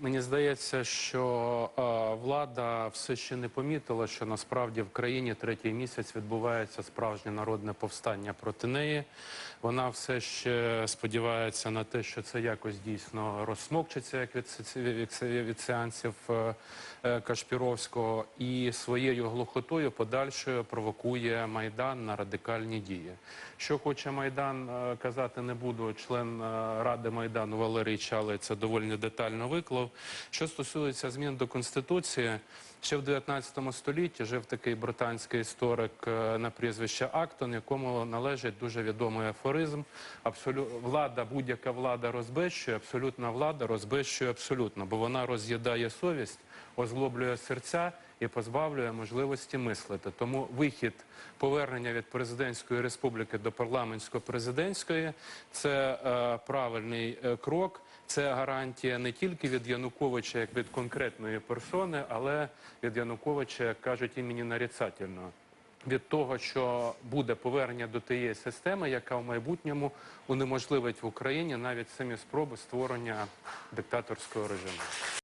Мені здається, що е, влада все ще не помітила, що насправді в країні третій місяць відбувається справжнє народне повстання проти неї. Вона все ще сподівається на те, що це якось дійсно розсмокчиться, як від, сеансів е, е, Кашпіровського, і своєю глухотою подальшою провокує майдан на радикальні дії. Що хоче майдан е, казати, не буду. Член ради майдану Валерій Чалий це доволі детально виклав. Що стосується змін до конституції, ще в 19 столітті жив такий британський історик е, на прізвище Актон, якому належить дуже відомий афоризм. Абсолю... Влада, будь-яка влада розбещує, абсолютна влада розбещує абсолютно, бо вона роз'їдає совість, озлоблює серця і позбавлює можливості мислити. Тому вихід повернення від президентської республіки до парламентсько-президентської це е, правильний е, крок. Це гарантія не тільки від Януковича, як від конкретної персони, але від Януковича, кажуть, імені нарицательно. Від того, що буде повернення до тієї системи, яка в майбутньому унеможливить в Україні навіть самі спроби створення диктаторського режиму.